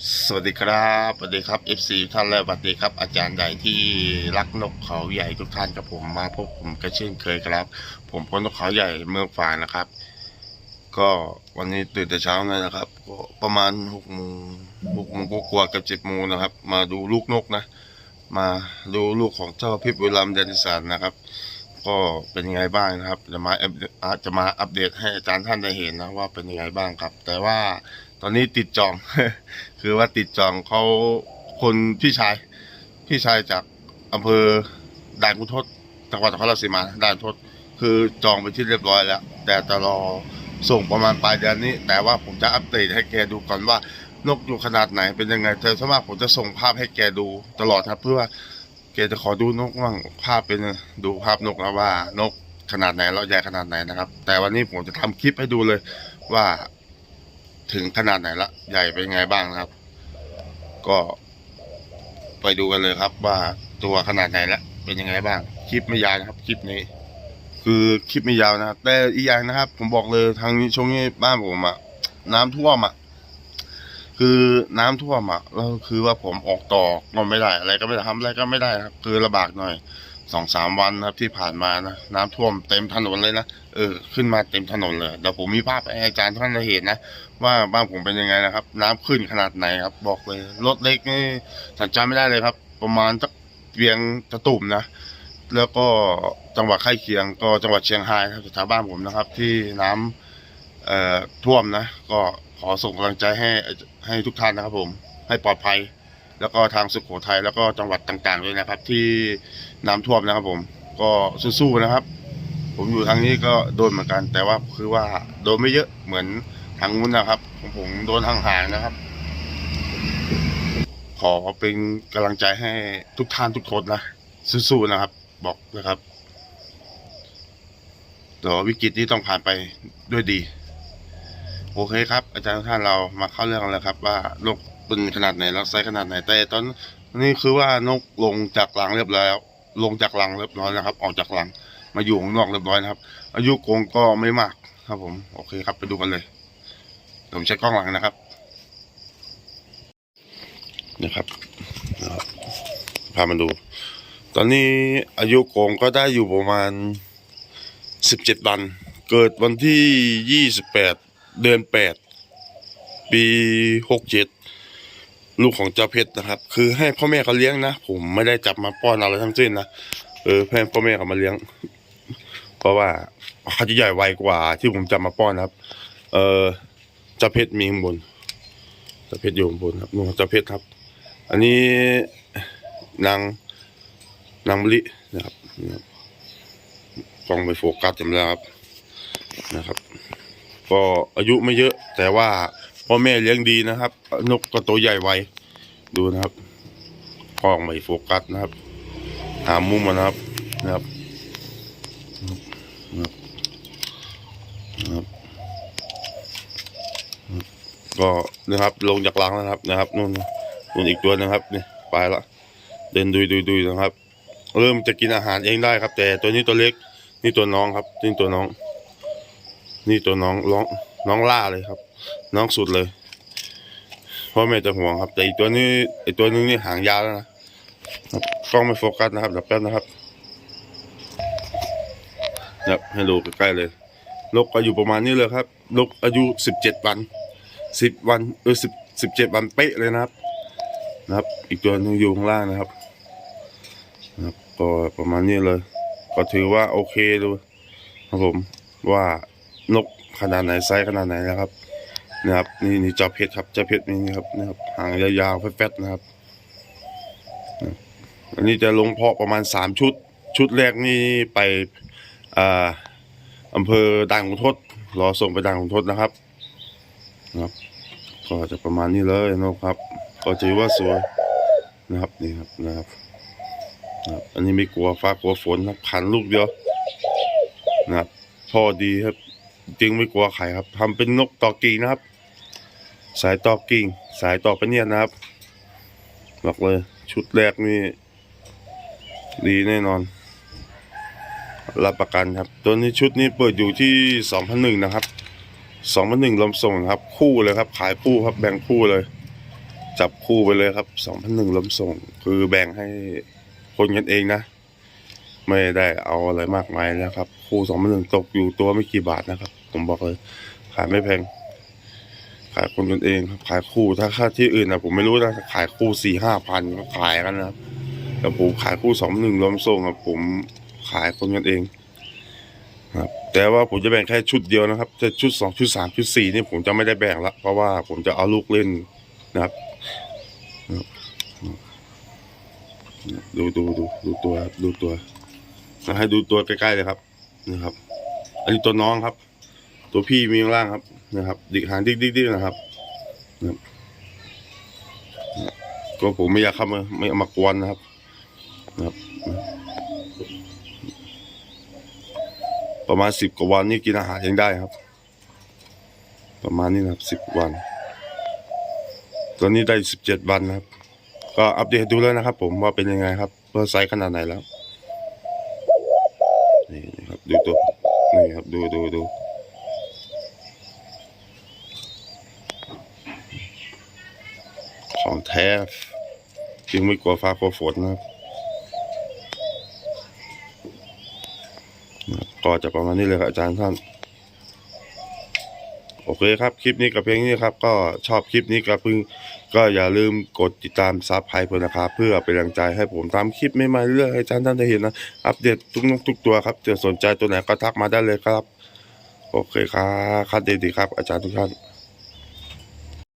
สวัสดีครับสวัสดีครับ FC ท่านและสวัสดีครับ อาจารย์ใหญ่ที่รักนกเขาใหญ่ทุกท่านกับผมมาพบผมก็เช่นเคยครับ ผมพลนกเขาใหญ่เมืองฝางนะครับ ก็วันนี้ตื่นแต่เช้าเลยนะครับ ก็ประมาณหกโมงหกโมงกว่ากับเจ็ดโมงนะครับ มาดูลูกนกนะ มาดูลูกของเจ้าพิบวิลัมเดนิสันนะครับ ก็เป็นยังไงบ้างนะครับ จะมาอัปอาจจะมาอัปเดตให้อาจารย์ท่านได้เห็นนะว่าเป็นยังไงบ้างครับ แต่ว่าตอนนี้ติดจอง คือว่าติดจองเขาคนพี่ชาย พี่ชายจากอำเภอด่านกุนทศจังหวัดนครราชสีมาด่านทศคือจองไปที่เรียบร้อยแล้ว แต่จะรอส่งประมาณปลายเดือนนี้ แต่ว่าผมจะอัปเดตให้แกดูก่อนว่านกอยู่ขนาดไหนเป็นยังไงเธอสมากผมจะส่งภาพให้แกดูตลอดครับ เพื่อ ว่าแกจะขอดูนกบ้างภาพเป็นดูภาพนกแล้วว่านกขนาดไหนแล้วใหญ่ขนาดไหนนะครับ แต่วันนี้ผมจะทำคลิปให้ดูเลยว่าถึงขนาดไหนละใหญ่เป็นไงบ้างนะครับ ก็ไปดูกันเลยครับว่าตัวขนาดไหนละเป็นยังไงบ้าง คลิปไม่ยาวนะครับ คลิปนี้ คือคลิปไม่ยาวนะครับแต่อีกอย่างนะครับ ผมบอกเลยทางนี้ช่วงนี้บ้านผมอะน้ำท่วมอะ คือน้ำท่วมอะแล้วคือว่าผมออกต่อก็ไม่ได้ อะไรก็ไม่ได้ทำอะไรก็ไม่ได้ครับ คือลำบากหน่อยสองสามวันครับที่ผ่านมานะน้ำท่วมเต็มถนนเลยนะเออขึ้นมาเต็มถนนเลยเดี๋ยวผมมีภาพให้อาจารย์ท่านได้เห็นนะว่าบ้านผมเป็นยังไงนะครับ น้ำขึ้นขนาดไหนครับ บอกเลยรถเล็กนี่สัญจรไม่ได้เลยครับ ประมาณสักเวียงตะตุ่มนะแล้วก็จังหวัดใกล้เคียง ก็จังหวัดเชียงรายครับแถวบ้านผมนะครับ ที่น้ำเอ่อท่วมนะ ก็ ขอส่งกำลังใจให้ให้ทุกท่านนะครับผมให้ปลอดภัย แล้วก็ทางสุโขทัยแล้วก็จังหวัดต่างๆด้วยนะครับ ที่น้ำท่วมนะครับผมก็สู้ๆนะครับ ผมอยู่ทางนี้ก็โดนเหมือนกัน แต่ว่าคือว่าโดนไม่เยอะเหมือนทางนู้นนะครับของผมโดนห่างๆนะครับ ขอเป็นกำลังใจให้ทุกท่านทุกคนนะสู้ๆนะครับ บอกนะครับเดี๋ยววิกฤตนี้ต้องผ่านไปด้วยดี โอเคครับ อาจารย์ท่านเรามาเข้าเรื่องแล้วครับ ว่านกเป็นขนาดไหนแล้วไซส์ขนาดไหนแต่ตอนนี้คือว่านกลงจากรังเรียบร้อยแล้ว ลงจากรังเรียบร้อยนะครับ ออกจากรังมาอยู่ข้างนอกเรียบร้อยนะครับ อายุกงก็ไม่มากครับผม โอเคครับไปดูกันเลยผมใช้กล้องหลังนะครับนะครับพามาดู ตอนนี้อายุกงก็ได้อยู่ประมาณสิบเจ็ดวัน เกิดวันที่ยี่สิบแปด เดือนแปดปีหกเจ็ดลูกของเจ้าเพชรนะครับ คือให้พ่อแม่เขาเลี้ยงนะผมไม่ได้จับมาป้อนอะไรทั้งสิ้นนะเออให้พ่อแม่เขามาเลี้ยง เพราะว่าเขาจะใหญ่ไวกว่า ที่ผมจะมาป้อนนครับ เออเจ้าเพชรมีข้างบนเจ้าเพชรอยู่ข้างบนครับนู่นเจ้าเพชรครับ อันนี้นางนางมะลินะครับนะครับกล้องไปโฟกัสจำแล้วครับนะครับ ก็อายุไม่เยอะแต่ว่าพ่อแม่เลี้ยงดีนะครับ นกก็ตัวใหญ่ไวดูนะครับกล้องไม่โฟกัสนะครับ หามุมมานะครับนะครับนะครับก็นะครับลงจากรังแล้วนะครับนะครับนู่นนู่นอีกตัวนะครับนี่ไปละเดินดุยดุยดุยนะครับ เริ่มจะกินอาหารเองได้ครับ แต่ตัวนี้ตัวเล็กนี่ตัวน้องครับนี่ตัวน้อง นี่ตัวน้องร้องน้องล่าเลยครับ น้องสุดเลยพ่อแม่จะห่วงครับ แต่อีกตัวนี้ไอตัวนึงนี่หางยาวแล้วนะกล้องไม่โฟกัสนะครับเดี๋ยวแป๊บนะครับนะครับให้ดูใกล้ๆเลยนกก็อยู่ประมาณนี้เลยครับนกอายุสิบเจ็ดวันสิบวันเออสิบสิบเจ็ดวันเป๊ะเลยนะครับ นะครับ อีกตัวนึงอยู่ข้างล่างนะครับนะครับก็ประมาณนี้เลย ก็ถือว่าโอเคเลยครับผมว่า นกขนาดไหนไซส์ขนาดไหนนะครับนะครับนี่นี่จ้าเพชรครับจ้าเพชรนี่ครับนะครับหางยาวๆแฟดๆนะครับอันนี้จะลงเพาะประมาณสามชุด ชุดแรกนี่ไปอ่าอำเภอด่านขุนทดรอส่งไปด่านขุนทดนะครับนะครับก็จะประมาณนี้เลยนะครับ ก็ถือว่าสวยนะครับนี่ครับนะครับนะครับอันนี้ไม่กลัวฟ้ากลัวฝนครับขันลูกเดียวนะครับพ่อดีครับ จริงไม่กลัวใครครับทำเป็นนกตอกกิ่งนะครับ สายตอกกิ่ง สายตอกไปเนี่ยนะครับบอกเลย ชุดแรกนี่ดีแน่นอน รับประกันครับ ตัวนี้ชุดนี้เปิดอยู่ที่สองพันหนึ่งนะครับสองพันหนึ่งลมส่งครับ คู่เลยครับ ขายคู่ครับแบ่งคู่เลย จับคู่ไปเลยครับสองพันหนึ่งล้มส่ง คือแบ่งให้คนกันเองนะ ไม่ได้เอาอะไรมากมายนะครับ คู่สองพันหนึ่งตกอยู่ตัวไม่กี่บาทนะครับ ผมบอกเลย ขายไม่แพง ขายคนกันเองครับขายคู่ถ้าค่าที่อื่นนะผมไม่รู้นะขายคู่สี่ห้าพันก็ขายกันนะครับแต่ผมขายคู่สองหนึ่งล้มส่งครับผมขายคนกันเองครับแต่ว่าผมจะแบ่งแค่ชุดเดียวนะครับแต่ชุดสองชุดสามชุดสี่นี่ผมจะไม่ได้แบ่งละเพราะว่าผมจะเอาลูกเล่นนะครับดูดูดูดูตัวครับดูตัว ให้ดูตัวใกล้ๆเลยครับนะครับ อันนี้ตัวน้องครับ ตัวพี่มีข้างล่างครับนะครับ ดิกหางดิกดิกดิกนะครับนะครับก็ผมไม่อยากเข้ามาไม่เอามากวนนะครับนะครับ ประมาณสิบกว่าวันนี่กินอาหารยังได้ครับ ประมาณนี้นะครับสิบวัน ตอนนี้ได้สิบเจ็ดวันนะครับ ก็อัปเดตดูแล้วนะครับ ผมว่าเป็นยังไงครับเพื่อไซส์ขนาดไหนแล้ว ดูตัวนี่ครับดูดูดูของแท้จึงไม่กลัวฟ้ากลัวฝนนะครับก็จะประมาณนี้เลยครับอาจารย์ท่านโอเคครับ คลิปนี้กับเพลงนี้ครับ ก็ชอบคลิปนี้ก็เพิ่ง ก็อย่าลืมกดติดตามซับไฮเพื่อนะครับ เพื่อเป็นแรงใจให้ผมทำคลิปใหม่ๆเรื่อยให้ท่านท่านได้เห็นนะอัปเดตทุกนกทุกตัวครับจะสนใจตัวไหนก็ทักมาได้เลยครับ โอเคครับคัดดีครับ อาจารย์ทุกท่าน